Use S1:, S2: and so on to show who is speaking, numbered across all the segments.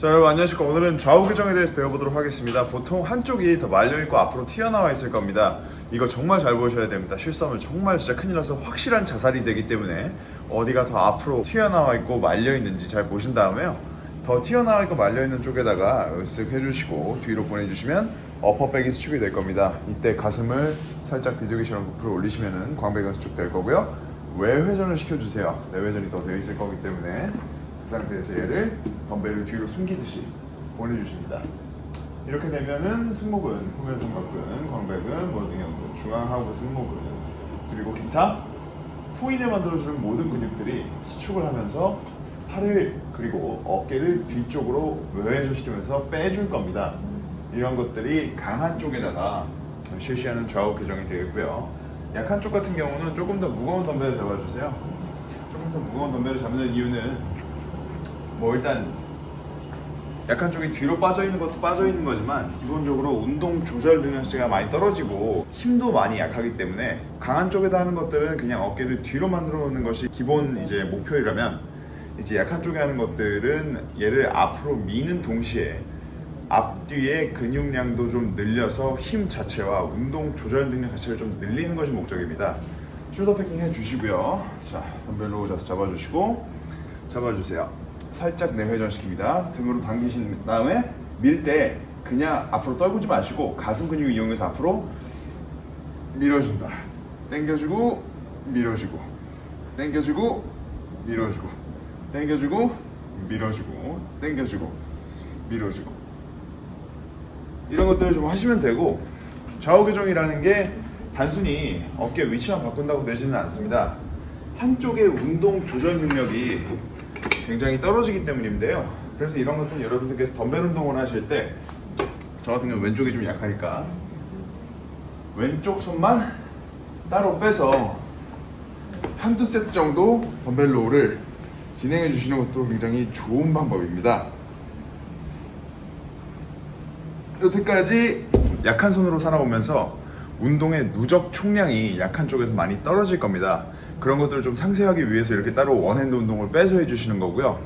S1: 자 여러분 안녕하십니까. 오늘은 좌우 교정에 대해서 배워보도록 하겠습니다. 보통 한쪽이 더 말려있고 앞으로 튀어나와 있을 겁니다. 이거 정말 잘 보셔야 됩니다. 실수하면 정말 진짜 큰일 나서 확실한 자살이 되기 때문에 어디가 더 앞으로 튀어나와 있고 말려있는지 잘 보신 다음에요 더 튀어나와 있고 말려있는 쪽에다가 으쓱 해주시고 뒤로 보내주시면 어퍼백이 수축이 될 겁니다. 이때 가슴을 살짝 비둘기처럼 부풀어 올리시면 광배가 수축될 거고요. 외회전을 시켜주세요. 내회전이 더 되어 있을 거기 때문에 그 상태에서 얘를 덤벨을 뒤로 숨기듯이 보내주십니다. 이렇게 되면은 승모근, 후면 삼각근, 광배근, 모등형근, 중앙하부 승모근 그리고 기타 후인을 만들어주는 모든 근육들이 수축을 하면서 팔을 그리고 어깨를 뒤쪽으로 외회전시키면서 빼줄 겁니다. 이런 것들이 강한 쪽에다가 실시하는 좌우 교정이 되어 있고요. 약한 쪽 같은 경우는 조금 더 무거운 덤벨을 잡아주세요. 조금 더 무거운 덤벨을 잡는 이유는 뭐 일단 약한 쪽이 뒤로 빠져 있는 것도 빠져 있는 거지만 기본적으로 운동 조절 능력치가 많이 떨어지고 힘도 많이 약하기 때문에 강한 쪽에다 하는 것들은 그냥 어깨를 뒤로 만들어 놓는 것이 기본 이제 목표이라면 이제 약한 쪽에 하는 것들은 얘를 앞으로 미는 동시에 앞뒤의 근육량도 좀 늘려서 힘 자체와 운동 조절 능력 자체를 좀 늘리는 것이 목적입니다. 숄더 패킹 해주시고요. 자, 덤벨로 잡아주시고 잡아주세요. 살짝 내회전 시킵니다. 등으로 당기신 다음에 밀 때 그냥 앞으로 떨구지 마시고 가슴 근육 이용해서 앞으로 밀어준다. 당겨주고 밀어주고 당겨주고 밀어주고 당겨주고 밀어주고 당겨주고 밀어주고 이런 것들을 좀 하시면 되고 좌우 교정이라는 게 단순히 어깨 위치만 바꾼다고 되지는 않습니다. 한쪽의 운동 조절 능력이 굉장히 떨어지기 때문인데요. 그래서 이런 것들은 여러분들께서 덤벨 운동을 하실 때 저 같은 경우 왼쪽이 좀 약하니까 왼쪽 손만 따로 빼서 한두 세트 정도 덤벨 로우를 진행해 주시는 것도 굉장히 좋은 방법입니다. 여태까지 약한 손으로 살아오면서 운동의 누적 총량이 약한 쪽에서 많이 떨어질 겁니다. 그런 것들을 좀 상세하기 위해서 이렇게 따로 원핸드 운동을 빼서 해주시는 거고요.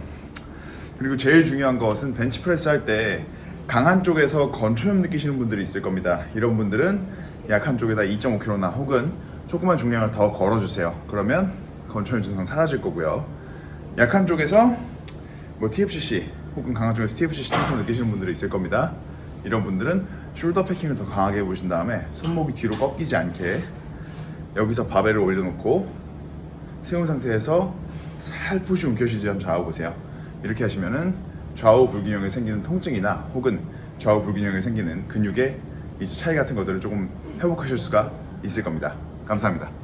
S1: 그리고 제일 중요한 것은 벤치프레스 할 때 강한 쪽에서 건초염 느끼시는 분들이 있을 겁니다. 이런 분들은 약한 쪽에다 2.5kg나 혹은 조그만 중량을 더 걸어주세요. 그러면 건초염 증상 사라질 거고요. 약한 쪽에서 뭐 TFCC 혹은 강한 쪽에서 TFCC 증상 느끼시는 분들이 있을 겁니다. 이런 분들은 숄더 패킹을 더 강하게 해보신 다음에 손목이 뒤로 꺾이지 않게 여기서 바벨을 올려놓고 세운 상태에서 살포시 움켜쥐지 한번 잡아보세요. 이렇게 하시면은 좌우 불균형에 생기는 통증이나 혹은 좌우 불균형에 생기는 근육의 이제 차이 같은 것들을 조금 회복하실 수가 있을 겁니다. 감사합니다.